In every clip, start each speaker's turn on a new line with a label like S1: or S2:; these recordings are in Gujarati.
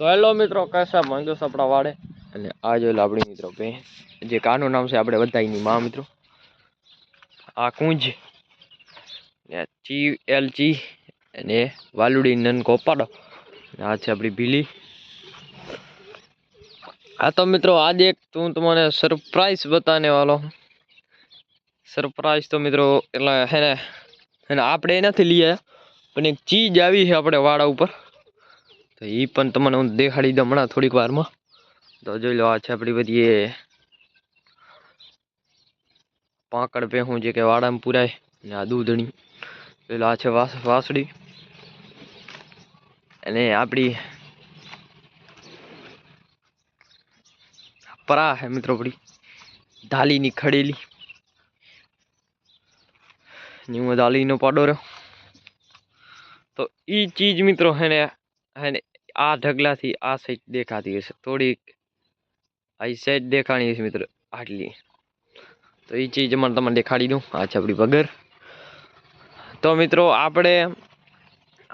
S1: તો હેલો મિત્રો કશા માંગ્યો સપડા વાળે અને આ જોયેલા આપણી મિત્રો બે જે કાનું નામ છે આપણે બધાની મા મિત્રો આ કુંજ ચી એલ ચી અને વાલુડી નન કોપાડો આ છે આપણી ભીલી હા તો મિત્રો આજે એક હું તમને સરપ્રાઈઝ બતાને વાલો સરપ્રાઈઝ તો મિત્રો એટલે હે ને આપણે એનાથી નથી લઈએ પણ એક ચીજ આવી છે આપણે વાડા ઉપર તો એ પણ તમને હું દેખાડી દઉં હમણાં થોડીક વારમાં તો જોઈ લો આ છે આપણી બધી પાંકડ ભેહું જે કે વાડામાં પુરાય અને આ દૂધણી જોઈ લો આ છે વાસ વાસડી અને આપણી પરા હે મિત્રો આપણી ધાલીની ખડેલી હું ધાલીનો પાડો રહ્યો તો એ ચીજ મિત્રો હેને હેને આ ધગલા થી આ સેટ દેખાતી છે થોડી આ સેટ દેખાણી છે મિત્રો આટલી તો ઈ ચીજ મને તમને દેખાડી દઉ આ છાબડી બગર તો મિત્રો આપણે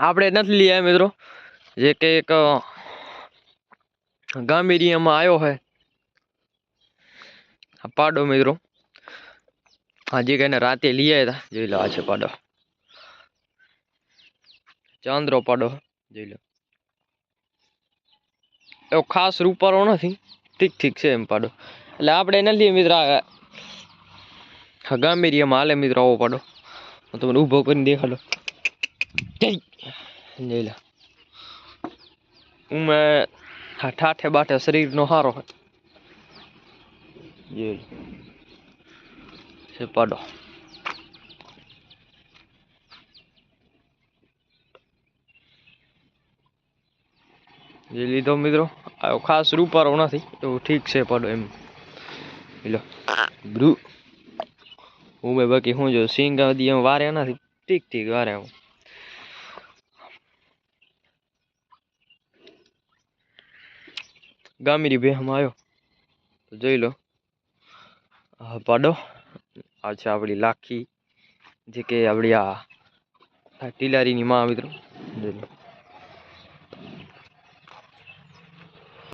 S1: આપણે નથી લીયા મિત્રો જે કે એક ગામડીયા માં આયો છે આ પાડો મિત્રો આજે કેને રાતે લિયા તા જોઈ લો આ છાબડો ચાંદરો પાડો જોઈ લો ઓ ખાસ રૂપરો નથી ઠીક ઠીક છે એમ પાડો એટલે આપણે ન લે મિત્રા હગા મેરીય માલ એમ મિત્રા ઓ પાડો મને ઊભો કરીને દેખાડો લે લે ઉમાં હાઠા ઠાઠે શરીર નો હારો છે યે છે પાડો ये लीधो मित्रों आयो खास रूपारो नहीं तो ठीक से पड़ो एम लो ब्रू हूँ मैं बाकी हूँ जो सींग वारे ना थी ठीक ठीक वारे हूँ गामीरी भी हम आयो तो जो लो पाडो अच्छा आपड़ी लाखी जी के आ टीलारी माँ मित्रों